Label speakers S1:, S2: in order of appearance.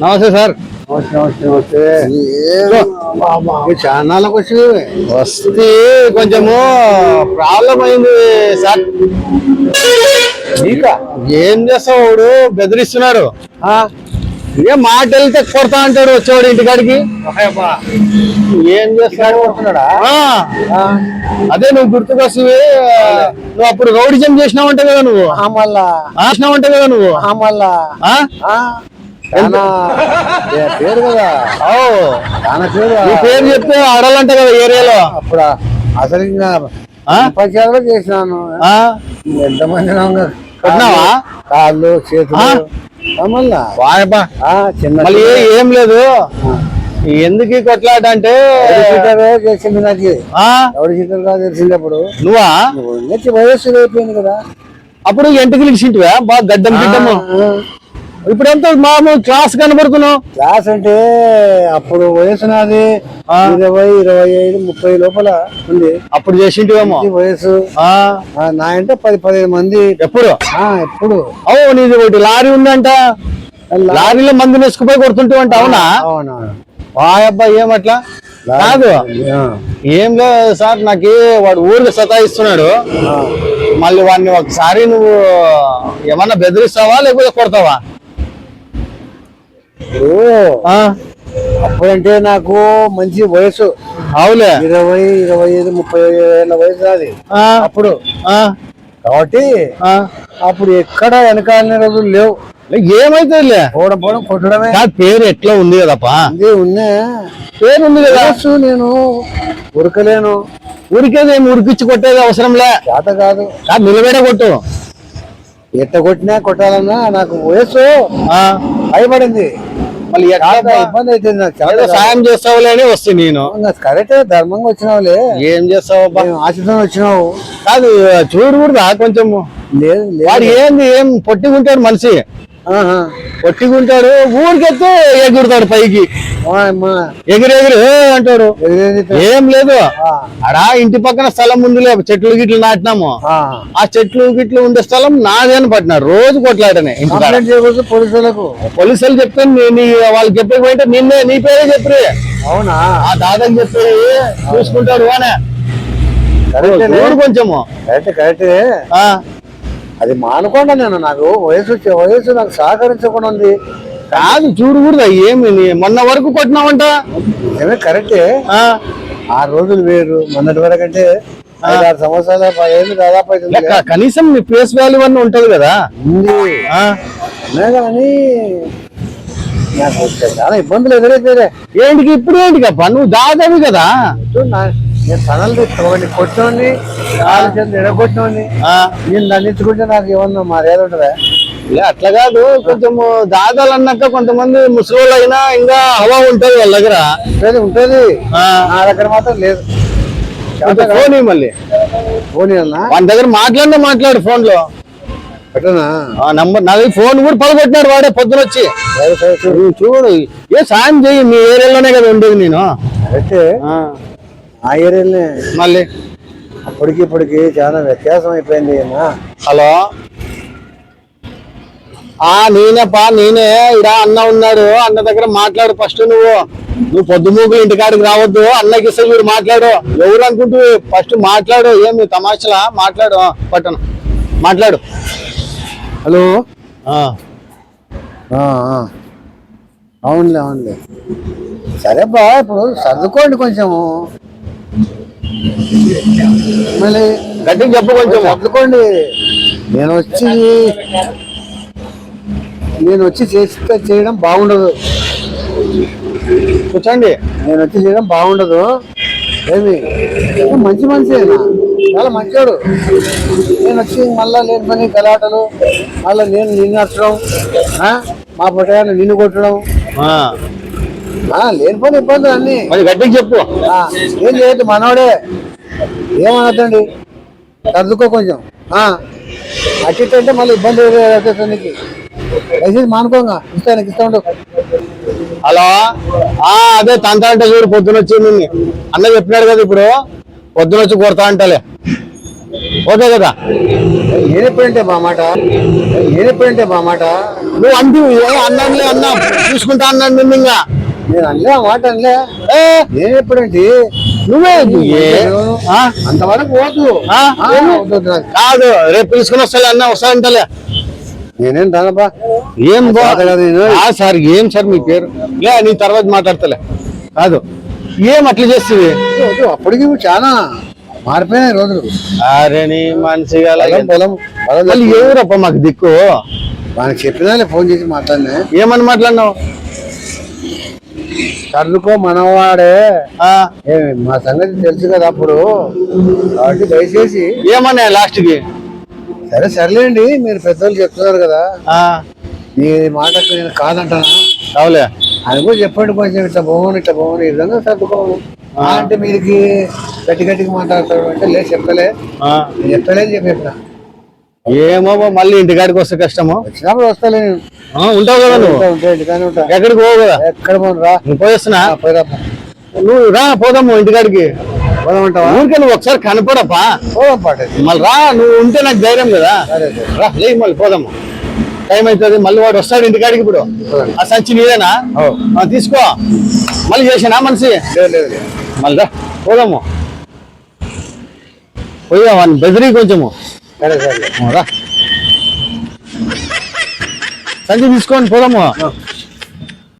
S1: నమస్తే సార్.
S2: నమస్తే నమస్తే నమస్తే. చాన్నాళ్ళకి వచ్చి
S1: వస్తే. కొంచెము ప్రాబ్లం అయింది సార్. ఏం చేస్తావు వాడు? బెదిరిస్తున్నాడు. ఏ మాట వెళ్తే కొడతా అంటాడు వచ్చేవాడు ఇంటికాడికి? ఏం చేస్తాడు అదే నువ్వు గుర్తుకొస్తే నువ్వు అప్పుడు రౌడిజం చేసినావంటే కదా నువ్వు?
S2: మళ్ళా.
S1: చేసినావంటే కదా నువ్వు?
S2: పేరు కదా? పేరు
S1: నీ పేరు చెప్తే ఆడాలంట కదా ఏరియాలో?
S2: అప్పుడు? అసలు ఇంకా చేసినాను.
S1: ఆ?
S2: ఎంతమంది
S1: కొట్టినావా?
S2: కాళ్ళు చేతులు. మళ్ళా
S1: ఏం లేదు. ఎందుకు కొట్లాట అంటే
S2: నాకు ఎవరి సీటర్ కాదు
S1: నువ్వా?
S2: వయస్సు అయిపోయింది కదా.
S1: అప్పుడు ఎంటికి లిఖింటివా బాగా గడ్డం గిడ్డము. ఇప్పుడు ఎంత మామూలు క్లాస్ కనబడుతున్నావు?
S2: క్లాస్ అంటే అప్పుడు వయసు నాది. ఇరవై ఇరవై ఐదు ముప్పై లోపల ఉంది.
S1: అప్పుడు చేసింటివేమో.
S2: వయసు. నా అంటే పది పదిహేను మంది.
S1: ఎప్పుడు?
S2: ఎప్పుడు.
S1: ఓ నీది ఒకటి లారీ ఉందంట. లారీలో మంది నెసుకుపోయి కొడుతుంటావంట అవునా?
S2: అవునవును.
S1: వాయబ్బా ఏమట్లా కాదు. ఏం లేదు సార్ నాకు వాడు ఊరికి సతాయిస్తున్నాడు. మళ్ళీ వాడిని ఒకసారి నువ్వు ఏమన్నా బెదిరిస్తావా లేకపోతే కొడతావా?
S2: అప్పుడంటే నాకు మంచి వయసు.
S1: అవులే.
S2: ఇరవై ఇరవై ఐదు ముప్పై ఏళ్ళ వయసు
S1: ఆ,
S2: అప్పుడు.
S1: ఆ,
S2: కాబట్టి. అప్పుడు ఎక్కడ వెనకాలిన రోజులు లేవు.
S1: ఏమైతుందిలే
S2: పోవడం పోవడం కొట్టడమే.
S1: పేరు ఎట్లా ఉంది కదప్పా?
S2: ఉన్నా
S1: పేరు ఉంది కదా?
S2: నేను ఉరకలేను.
S1: ఉరికేది ఏమి? ఉరికిచ్చి కొట్టేది అవసరంలే
S2: చేత కాదు.
S1: నిలబెడ కొట్టు.
S2: ఎట్ట కొట్టినా కొట్టాలన్నా నాకు వయసు భయపడింది
S1: మళ్ళీ
S2: చాలా ఇబ్బంది అవుతుంది నాకు చాలా
S1: ఏదో సాయం చేస్తావులే అని వస్తే నేను.
S2: కరెక్టే ధర్మంగా వచ్చినావులే.
S1: ఏం చేస్తావబ్బా?
S2: మేము ఆశితం వచ్చినావు.
S1: కాదు చూడకూడదా కొంచెం
S2: లేదు లేదు.
S1: వాడు ఏంది ఏం పొట్టిగుంటాడు మనిషి.
S2: ఆహా.
S1: పొట్టిగుంటాడు ఊరికెత్తే ఎగురుతాడు పైకి.
S2: ఆ, అమ్మా.
S1: ఎగిరి ఎగిరి ఏ అంటాడు? ఏం లేదు. అడా ఇంటి పక్కన స్థలం ఉందిలే చెట్లు గిట్లు నాటినాము.
S2: ఆ.
S1: చెట్లు గిట్లు ఉండే స్థలం నాదే అని పట్టినాడు రోజు కొట్లాడనే
S2: పోలీసులకు.
S1: పోలీసులు చెప్తే వాళ్ళకి చెప్పకపోయింటే నిన్నే నీ పేరే చెప్పి
S2: అవునా?
S1: ఆ దాదాకి చెప్పి చూసుకుంటాడు అనే. కొంచెము.
S2: కరెక్ట్ కరెక్టే. అది మానుకోండి నేను. నాకు వయసు వచ్చే- వయసు నాకు సహకరించకుండా ఉంది.
S1: కాదు చూడు కూడా ఏమి? మొన్న వరకు కొట్టినావంట.
S2: నిజమే కరెక్టే.
S1: ఆ,
S2: రోజులు వేరు. మొన్నటి వరకు అంటే ఆరు సంవత్సరాల పదేళ్ళు దాదాపు
S1: కనీసం నీ ఫేస్ వాల్యూ అన్నీ ఉంటది కదా.
S2: కానీ నాకు చాలా ఇబ్బందులు ఎదురైతే
S1: ఏంటికి? ఇప్పుడు ఏంటికి అప్ప నువ్వు దాదావి కదా.
S2: నేను తనలు తెచ్చుకోండి కొట్టినోడిని కాలు చేతులు ఎడగొట్టినోడిని
S1: ఆ,
S2: నేను దండించుకుంటే నాకు ఏమన్నా మర్యాద ఉంటుందా?
S1: లే, అట్లా కాదు. కొంచెము దాదాలు అన్నాక కొంతమంది ముసలోళ్ళు అయినా ఇంకా హవా ఉంటది వాళ్ళ దగ్గర.
S2: ఉంటుంది ఉంటుంది.
S1: ఆ,
S2: నా దగ్గర మాత్రం లేదు.
S1: కొంచెం ఫోన్ ఇయ్యి మళ్ళీ.
S2: పోనీ అన్నా
S1: వాని దగ్గర మాట్లాడినా మాట్లాడు ఫోన్లో నంబర్ నాది ఫోన్ కూడా పగబెట్టినాడు వాడే పొద్దున వచ్చి. చూడు ఏ సాయం చెయ్యి మీ ఏరియాలోనే కదా ఉండేది నేను.
S2: అయితే
S1: ఆ,
S2: ఏరియాలోనే.
S1: మళ్ళీ?
S2: అప్పటికి ఇప్పటికి చాలా వ్యత్యాసం అయిపోయింది
S1: హలో? ఆ నేనేపా నేనే ఇడా అన్న ఉన్నాడు. అన్న దగ్గర మాట్లాడు ఫస్ట్ నువ్వు. నువ్వు పొద్దుమూకులు ఇంటికాడికి రావద్దు. అన్నకి ఇస్తే మీరు మాట్లాడు. ఎవరు అనుకుంటూ ఫస్ట్ మాట్లాడు. ఏమి తమాషలా? మాట్లాడు పట్టను. మాట్లాడు.
S2: హలో?
S1: ఆ,
S2: ఆ, ఆ. అవునులే అవునులే. సరే బా ఇప్పుడు సర్దుకోండి కొంచెము. మళ్ళీ
S1: గట్టిగా చెప్పు కొంచెం.
S2: సర్దుకోండి నేను వచ్చి నేను వచ్చి చేస్తే చేయడం బాగుండదు.
S1: కూర్చోండి.
S2: నేను వచ్చి చేయడం బాగుండదు. ఏమి? మంచి మనిషి చాలా మంచివాడు నేను వచ్చి మళ్ళా లేని పని గలాటలు మళ్ళీ నేను నిన్ను నచ్చడం? మా పొట్టగాన్ని నిన్ను కొట్టడం.
S1: ఆ,
S2: ఆ, లేని పని ఇబ్బందులు అన్ని.
S1: మరి గట్టిగా చెప్పు.
S2: ఏం చేయొద్దు మనోడే. ఏమనొద్దండి? సర్దుకో కొంచెం. అటు ఇటు అంటే మళ్ళీ ఇబ్బంది నీకు దయచేసి మానుకోంగా ఇస్తాను ఇస్తా ఉండు.
S1: హలో? ఆ అదే తంత అంటే చూడు పొద్దున వచ్చి నిన్ను. అన్న చెప్పినాడు కదా ఇప్పుడు. పొద్దున వచ్చి కొడతా అంటలే. ఓకే కదా?
S2: నేను ఎప్పుడంటే మా మాట? నేను ఎప్పుడంటే మా మాట?
S1: నువ్వు అంటూ అన్నానులే అన్నా. చూసుకుంటా అన్నాను నిన్ను ఇంకా.
S2: నేను అనలే మాట అనలే.
S1: ఏ,
S2: నేను ఎప్పుడంటే
S1: నువ్వే?
S2: అంతవరకు పోదు.
S1: కాదు రేపు పిలుచుకుని వస్తా అన్న వస్తానంటలే
S2: నేనేం రానబ్బా?
S1: ఏం బా?
S2: తాత కాదు నేను.
S1: ఆ సార్ ఏం సార్ మీ పేరు? లే నీ తర్వాత మాట్లాడతలే. కాదు ఏం అట్లా చేస్తుంది.
S2: అప్పటికి చాలా మారిపోయినాయి రోజులు.
S1: అరే నీ మనిషిగా.
S2: పొలం
S1: ఎవరప్ప మాకు దిక్కు?
S2: మనకి చెప్పినాలే ఫోన్ చేసి మాట్లాడినా.
S1: ఏమని మాట్లాడినావు?
S2: సర్దుకో మనవాడే. మా సంగతి తెలుసు కదా అప్పుడు. కాబట్టి దయచేసి.
S1: ఏమన్నా లాస్ట్కి
S2: సరే సర్లేండి మీరు పెద్దోళ్ళు చెప్తున్నారు కదా. మీ మాటకు నేను కాదంటానా?
S1: కావులే
S2: అది కూడా చెప్పండి కొంచెం ఇట్లా పోవను ఇట్లా పోవను ఈ విధంగా సర్దుకోను ఆ. అంటే మీరికి గట్టి గట్టిగా మాట్లాడతాడు అంటే లేదు చెప్పలే.
S1: ఆ,
S2: నేను చెప్పలే అని చెప్పి చెప్పిన.
S1: ఏమో మళ్ళీ ఇంటికాడికి వస్తే కష్టము?
S2: వచ్చినప్పుడు
S1: ఆ, ఉంటావు కదా నువ్వు? ఎక్కడికి పోవు కదా?
S2: ఎక్కడ రా.
S1: నువ్వు పోయేస్తున్నా? నువ్వు రా పోదాము ఇంటికాడికి.
S2: పోదామంటావా?
S1: ఊరికే నువ్వు ఒకసారి కనపడపా.
S2: పోదాం
S1: మళ్ళీ రా నువ్వు ఉంటే నాకు ధైర్యం కదా. రా లే మళ్ళీ పోదాము. టైం అవుతుంది మళ్ళీ వాడు వస్తాడు ఇంటికాడికి ఇప్పుడు. ఆ సంచి నీదేనా? తీసుకో. మళ్ళీ చేసానా మనిషి?
S2: లేదు లేదు లేదు.
S1: మళ్ళీ రా పోదాము. పోయా వాడిని బెదిరి కొంచెము.
S2: సరే సరే.
S1: సంచి తీసుకొని పోదాము.